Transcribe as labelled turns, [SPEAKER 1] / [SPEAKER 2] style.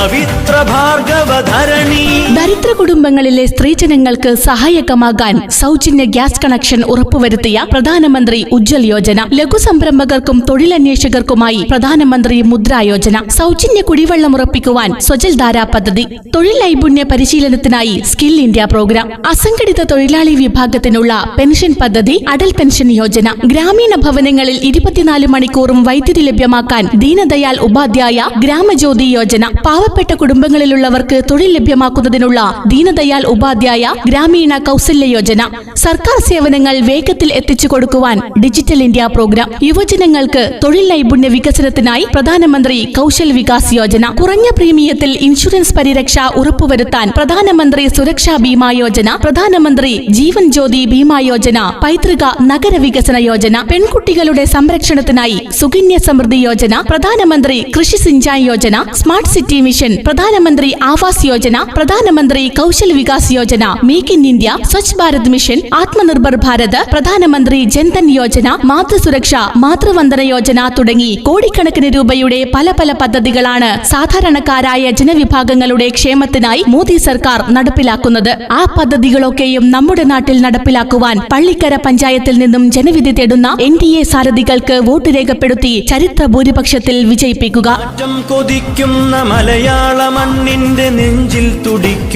[SPEAKER 1] പവിത്ര ഭാർഗവധരണി.
[SPEAKER 2] ദരിദ്ര കുടുംബങ്ങളിലെ സ്ത്രീജനങ്ങൾക്ക് സഹായകമാകാൻ സൗജന്യ ഗ്യാസ് കണക്ഷൻ ഉറപ്പുവരുത്തിയ പ്രധാനമന്ത്രി ഉജ്ജൽ യോജന. ലഘു സംരംഭകർക്കും തൊഴിലന്വേഷകർക്കുമായി പ്രധാനമന്ത്രി മുദ്ര യോജന. സൗജന്യ കുടിവെള്ളം ഉറപ്പിക്കുവാൻ സ്വജൽ ധാരാ പദ്ധതി. തൊഴിൽ നൈപുണ്യ പരിശീലനത്തിനായി സ്കിൽ ഇന്ത്യ പ്രോഗ്രാം. അസംഘടിത തൊഴിലാളി വിഭാഗത്തിനുള്ള പെൻഷൻ പദ്ധതി അടൽ പെൻഷൻ യോജന. ഗ്രാമീണ ഭവനങ്ങളിൽ ഇരുപത്തിനാല് മണിക്കൂറും വൈദ്യുതി ലഭ്യമാക്കാൻ ദീനദയാൽ ഉപാധ്യായ ഗ്രാമജ്യോതി യോജന. പാവപ്പെട്ട കുടുംബങ്ങളിലുള്ളവർക്ക് തൊഴിൽ ലഭ്യമാക്കുന്നതിനുള്ള ദീനദയാൽ ഉപാധ്യായ ഗ്രാമീണ കൗസല്യ യോജന. സർക്കാർ സേവനങ്ങൾ വേഗത്തിൽ എത്തിച്ചു കൊടുക്കുവാൻ ഡിജിറ്റൽ ഇന്ത്യ പ്രോഗ്രാം. യുവജനങ്ങൾക്ക് തൊഴിൽ നൈപുണ്യ വികസനത്തിനായി പ്രധാനമന്ത്രി കൗശൽ വികാസ് യോജന. കുറഞ്ഞ പ്രീമിയത്തിൽ ഇൻഷുറൻസ് പരിരക്ഷ ഉറപ്പുവരുത്താൻ പ്രധാനമന്ത്രി സുരക്ഷാ ബീമാ യോജന. പ്രധാനമന്ത്രി ജീവൻ ജ്യോതി ബീമാ യോജന. പൈതൃക നഗര വികസന യോജന. പെൺകുട്ടികളുടെ സംരക്ഷണത്തിനായി Sukanya Samriddhi Yojana. Pradhan Mantri Krishi Sinchai Yojana. Smart city mission Pradhan Mantri Awas Yojana Pradhan Mantri Kaushal Vikas Yojana make in India Swachh Bharat mission Atmanirbhar Bharat Pradhan Mantri Jan Dhan Yojana മാതൃസുരക്ഷ Matru Vandana Yojana തുടങ്ങി കോടിക്കണക്കിന് രൂപയുടെ പല പല പദ്ധതികളാണ് സാധാരണക്കാരായ ജനവിഭാഗങ്ങളുടെ ക്ഷേമത്തിനായി മോദി സർക്കാർ നടപ്പിലാക്കുന്നത്. ആ പദ്ധതികളൊക്കെയും നമ്മുടെ നാട്ടിൽ നടപ്പിലാക്കുവാൻ പള്ളിക്കര പഞ്ചായത്തിൽ നിന്നും ജനവിധി തേടുന്ന എൻ ഡി എ സാരഥികൾക്ക് വോട്ട് രേഖപ്പെടുത്തി ചരിത്ര ഭൂരിപക്ഷത്തിൽ വിജയിപ്പിക്കുക.
[SPEAKER 1] കൊതിക്കുന്ന മലയാള മണ്ണിന്റെ നെഞ്ചിൽ തുടിക്കും